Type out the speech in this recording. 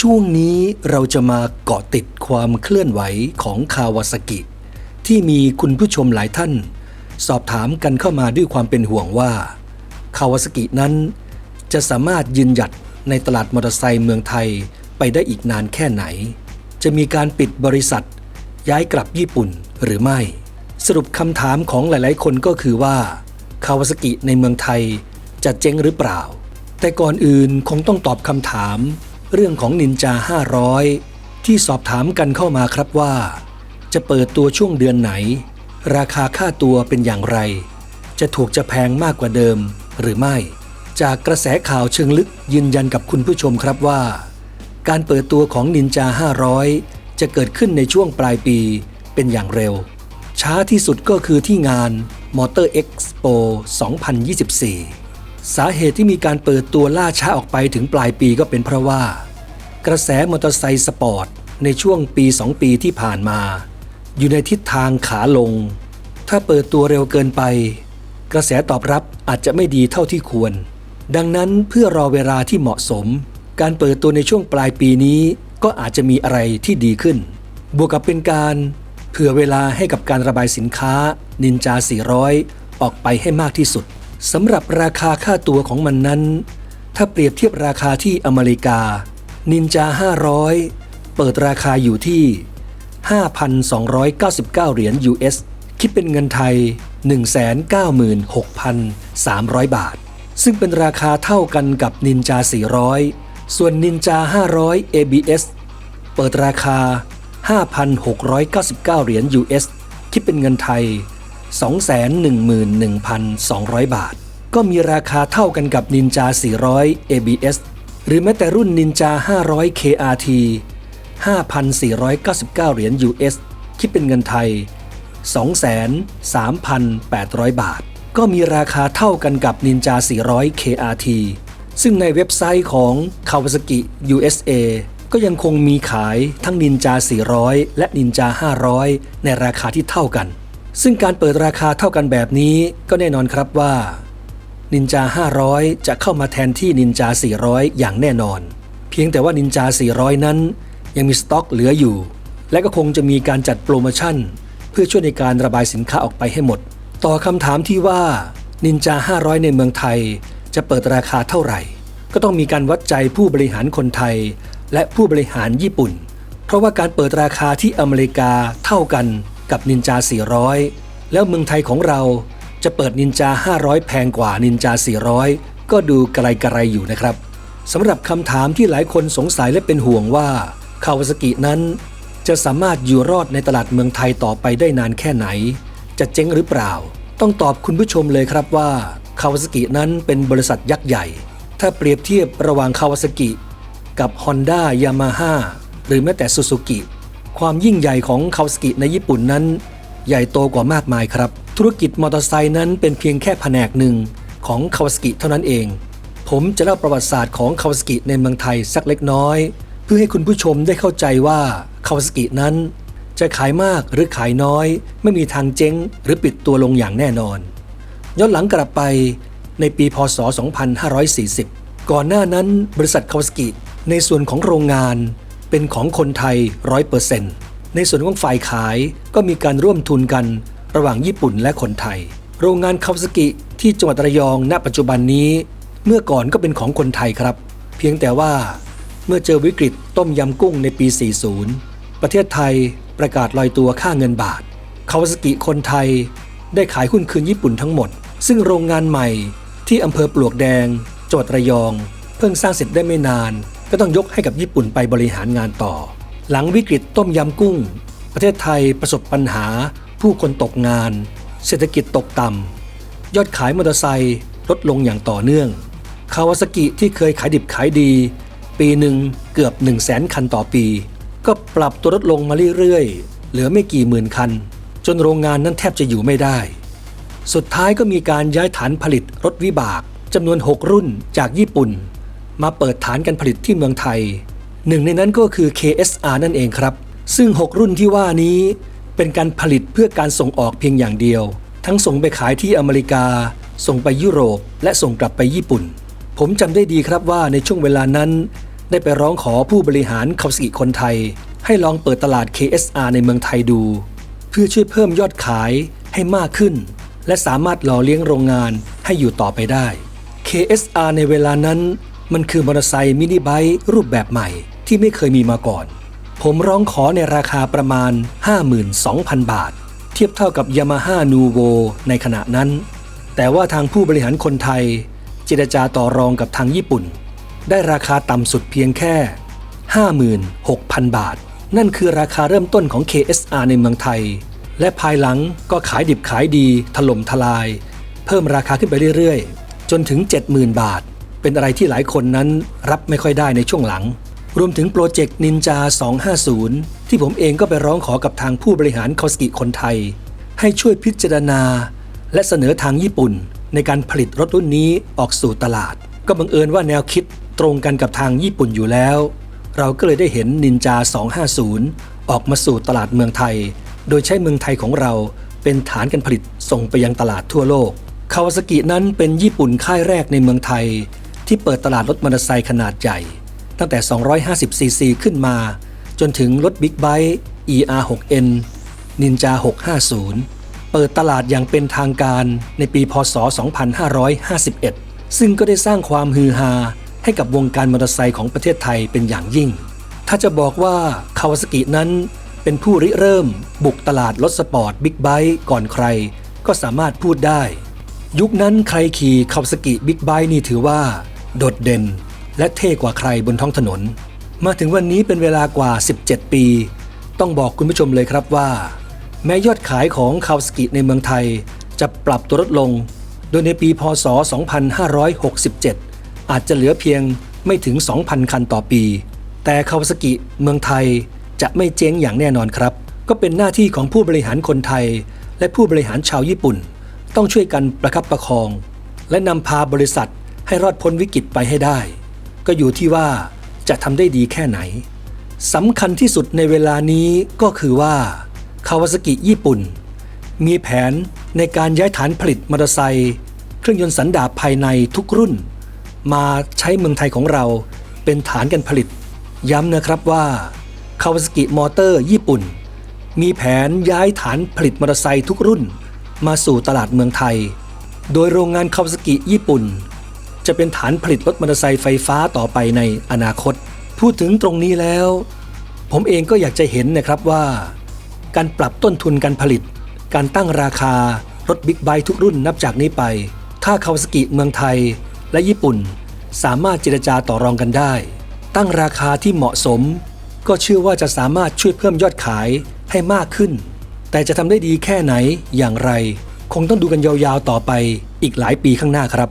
ช่วงนี้เราจะมาเกาะติดความเคลื่อนไหวของคาวาซากิ ที่มีคุณผู้ชมหลายท่าน สอบถามกันเข้ามาด้วยความเป็นห่วงว่า คาวาซากินั้น จะสามารถยืนหยัดในตลาดมอเตอร์ไซค์เมืองไทยไปได้อีกนานแค่ไหน จะมีการปิดบริษัท ย้ายกลับญี่ปุ่นหรือไม่ สรุปคำถามของหลายๆ คนก็คือว่าคาวาซากิในเมืองไทยจะเจ๊งหรือเปล่า แต่ก่อนอื่นคงต้องตอบคำถาม เรื่องของนินจา 500 ที่สอบถามกันเข้ามาครับว่า จะเปิดตัวช่วงเดือนไหน ราคาค่าตัวเป็นอย่างไร จะถูกจะแพงมากกว่าเดิมหรือไม่ จากกระแสข่าวเชิงลึกยืนยันกับคุณผู้ชมครับว่า การเปิดตัวของนินจา 500 จะเกิดขึ้นในช่วงปลายปีเป็นอย่างเร็ว ช้าที่สุดก็คือที่งาน Motor Expo 2024 สาเหตุที่มีการเปิดตัวล่าช้าออกไปถึงปลายปีก็เป็นเพราะว่า กระแสมอเตอร์ไซค์สปอร์ตในช่วงปี 2 ปีที่ผ่านมา อยู่ในทิศทางขาลง ถ้าเปิดตัวเร็วเกินไป กระแสตอบรับอาจจะไม่ดีเท่าที่ควร ดังนั้นเพื่อรอเวลาที่เหมาะสม การเปิดตัวในช่วงปลายปีนี้ก็อาจจะมีอะไรที่ดีขึ้น บวกกับเป็นการเผื่อเวลาให้กับการระบายสินค้านินจา 400 ออกไปให้มากที่สุด สำหรับราคาค่าตัวของมันนั้น ถ้าเปรียบเทียบราคาที่อเมริกา นินจา 500 เปิดราคาอยู่ที่ 5,299 เหรียญ US คิดเป็นเงินไทย 196,300 บาท ซึ่งเป็นราคาเท่ากันกับนินจา 400 ส่วนนินจา 500 ABS เปิดราคา 5,699 เหรียญ US คิดเป็นเงินไทย 211,200 บาท ก็มีราคาเท่ากันกับนินจา 400 ABS หรือแม้แต่รุ่นนินจา 500 KRT 5,499 เหรียญ US คิดเป็นเงินไทย 23,800 บาท ก็มีราคาเท่ากันกับนินจา 400 KRT ซึ่งในเว็บไซต์ของ Kawasaki USA ก็ยังคงมีขายทั้งนินจา 400 และนินจา 500 ในราคาที่เท่ากัน ซึ่งการเปิดราคาเท่ากันแบบนี้ก็แน่นอนครับว่านินจา500 จะเข้ามาแทนที่นินจา400 อย่างแน่นอน เพียงแต่ว่านินจา400 นั้น ยังมีสต็อกเหลืออยู่ และก็คงจะมีการจัดโปรโมชั่น เพื่อช่วยในการระบายสินค้าออกไปให้หมด ต่อคำถามที่ว่านินจา500 ในเมืองไทย จะเปิดราคาเท่าไหร่ ก็ต้องมีการวัดใจผู้บริหารคนไทย และผู้บริหารญี่ปุ่น เพราะว่าการเปิดราคาที่อเมริกาเท่ากัน กับนินจา 400 แล้วเมืองไทยของเราจะเปิดนินจา 500 แพงกว่านินจา 400 ก็ดูไกลๆอยู่นะครับสำหรับคำถามที่หลายคนสงสัยและเป็นห่วงว่าคาวาซากินั้น จะสามารถอยู่รอดในตลาดเมืองไทยต่อไปได้นานแค่ไหน จะเจ๊งหรือเปล่า ต้องตอบคุณผู้ชมเลยครับว่าคาวาซากินั้นเป็นบริษัทยักษ์ใหญ่ ถ้าเปรียบเทียบระหว่างคาวาซากิกับ Honda Yamaha หรือแม้แต่ Suzuki ความยิ่งใหญ่ของคาวาซากิในญี่ปุ่นนั้น ใหญ่โตกว่ามากมายครับ ธุรกิจมอเตอร์ไซค์นั้นเป็นเพียงแค่แผนกหนึ่งของคาวาซากิเท่านั้นเอง ผมจะเล่าประวัติศาสตร์ของคาวาซากิในเมืองไทยสักเล็กน้อย เพื่อให้คุณผู้ชมได้เข้าใจว่าคาวาซากินั้น จะขายมากหรือขายน้อย ไม่มีทางเจ๊งหรือปิดตัวลงอย่างแน่นอน ย้อนหลังกลับไปในปีพศ 2540 ก่อนหน้านั้นบริษัทคาวาซากิในส่วนของโรงงาน เป็นของคนไทย100%ในส่วนของฝ่ายขายก็มีการร่วมทุนกันระหว่างญี่ปุ่นและคนไทย โรงงานคาวาซากิที่จังหวัดระยองณปัจจุบันนี้ เมื่อก่อนก็เป็นของคนไทยครับ เพียงแต่ว่าเมื่อเจอวิกฤตต้มยำกุ้งในปี 40 ประเทศไทยประกาศลอยตัวค่าเงินบาทคาวาซากิคนไทยได้ขายหุ้นคืนญี่ปุ่นทั้งหมด ซึ่งโรงงานใหม่ที่อำเภอปลวกแดงจังหวัดระยอง เพิ่งสร้างเสร็จได้ไม่นาน ก็ต้องยกให้กับญี่ปุ่นไปบริหารงานต่อ หลังวิกฤตต้มยำกุ้ง ประเทศไทยประสบปัญหา ผู้คนตกงาน เศรษฐกิจตกต่ำยอดขายมอเตอร์ไซค์ลดลงอย่างต่อเนื่องคาวาซากิที่เคยขายดิบขายดี ปีหนึ่งเกือบ 1 0 0 0 0แสนคันต่อปี ก็ปรับตัวลดลงมาเรื่อยๆ เหลือไม่กี่หมื่นคัน จนโรงงานนั้นแทบจะอยู่ไม่ได้ สุดท้ายก็มีการย้ายฐานผลิตรถวิบากจำนวน 6 รุ่นจากญี่ปุ่น มาเปิดฐานการผลิตที่เมืองไทย หนึ่งในนั้นก็คือ KSR นั่นเองครับ ซึ่ง 6 รุ่นที่ว่านี้ เป็นการผลิตเพื่อการส่งออกเพียงอย่างเดียว ทั้งส่งไปขายที่อเมริกา ส่งไปยุโรป และส่งกลับไปญี่ปุ่น ผมจำได้ดีครับว่าในช่วงเวลานั้น ได้ไปร้องขอผู้บริหารคาวาซากิคนไทย ให้ลองเปิดตลาด KSR ในเมืองไทยดู เพื่อช่วยเพิ่มยอดขายให้มากขึ้น และสามารถหล่อเลี้ยงโรงงานให้อยู่ต่อไปได้ KSR ในเวลานั้น มันคือมอเตอร์ไซค์มินิไบค์รูปแบบใหม่ที่ไม่เคยมีมาก่อน ผมร้องขอในราคาประมาณ 52,000 บาท เทียบเท่ากับ Yamaha Nuvo ในขณะนั้น แต่ว่าทางผู้บริหารคนไทย เจรจาต่อรองกับทางญี่ปุ่น ได้ราคาต่ำสุดเพียงแค่ 56,000 บาท นั่นคือราคาเริ่มต้นของ KSR ในเมืองไทย และภายหลังก็ขายดิบขายดีถล่มทลาย เพิ่มราคาขึ้นไปเรื่อยๆ จนถึง 70,000 บาท เป็นอะไรที่หลายคนนั้นรับไม่ค่อยได้ในช่วงหลัง รวมถึงโปรเจกต์นินจา 250 ที่ผมเองก็ไปร้องขอกับทางผู้บริหารคอสกิคนไทย ให้ช่วยพิจารณา และเสนอทางญี่ปุ่น ในการผลิตรถรุ่นนี้ออกสู่ตลาด ก็บังเอิญว่าแนวคิดตรงกันกับทางญี่ปุ่นอยู่แล้ว เราก็เลยได้เห็นนินจา 250 ออกมาสู่ตลาดเมืองไทย โดยใช้เมืองไทยของเราเป็นฐานการผลิตส่งไปยังตลาดทั่วโลกคาวาซากินั้นเป็นญี่ปุ่นค่ายแรกในเมืองไทย ที่เปิดตลาดรถมอเตอร์ไซค์ขนาดใหญ่ ตั้งแต่ 250ซีซีขึ้นมา จนถึงรถบิ๊กไบค์ ER6N Ninja 650 เปิดตลาดอย่างเป็นทางการในปีพศ 2551 ซึ่งก็ได้สร้างความฮือฮาให้กับวงการมอเตอร์ไซค์ของประเทศไทยเป็นอย่างยิ่ง ถ้าจะบอกว่าคาวาซากินั้นเป็นผู้ริเริ่ม บุกตลาดรถสปอร์ตบิ๊กไบค์ก่อนใคร ก็สามารถพูดได้ ยุคนั้นใครขี่คาวาซากิบิ๊กไบค์นี่ถือว่า โดดเด่น และเท่กว่าใครบนท้องถนน มาถึงวันนี้เป็นเวลากว่า 17 ปี ต้องบอกคุณผู้ชมเลยครับว่า แม้ยอดขายของคาวาซากิในเมืองไทย จะปรับตัวลดลง โดยในปีพศ 2567 อาจจะเหลือเพียงไม่ถึง 2,000 คันต่อปี แต่คาวาซากิเมืองไทยจะไม่เจ๊งอย่างแน่นอนครับ ก็เป็นหน้าที่ของผู้บริหารคนไทย และผู้บริหารชาวญี่ปุ่น ต้องช่วยกันประคับประคอง และนำพาบริษัท ให้รอดพ้นวิกฤตไปให้ได้ ก็อยู่ที่ว่าจะทำได้ดีแค่ไหนสำคัญที่สุดในเวลานี้ก็คือว่าคาวาซากิญี่ปุ่น มีแผนในการย้ายฐานผลิตมอเตอร์ไซค์เครื่องยนต์สันดาปภายในทุกรุ่น มาใช้เมืองไทยของเราเป็นฐานการผลิต ย้ำนะครับว่าคาวาซากิมอเตอร์ญี่ปุ่น มีแผนย้ายฐานผลิตมอเตอร์ไซค์ทุกรุ่น มาสู่ตลาดเมืองไทย โดยโรงงานคาวาซากิญี่ปุ่น จะเป็นฐานผลิตรถมอเตอร์ไซค์ไฟฟ้าต่อไปในอนาคต พูดถึงตรงนี้แล้ว ผมเองก็อยากจะเห็นนะครับว่า การปรับต้นทุนการผลิต การตั้งราคารถบิ๊กไบค์ทุกรุ่นนับจากนี้ไป ถ้าคาวาซากิเมืองไทยและญี่ปุ่น สามารถเจรจาต่อรองกันได้ ตั้งราคาที่เหมาะสม ก็เชื่อว่าจะสามารถช่วยเพิ่มยอดขายให้มากขึ้น แต่จะทำได้ดีแค่ไหนอย่างไร คงต้องดูกันยาวๆต่อไปอีกหลายปีข้างหน้าครับ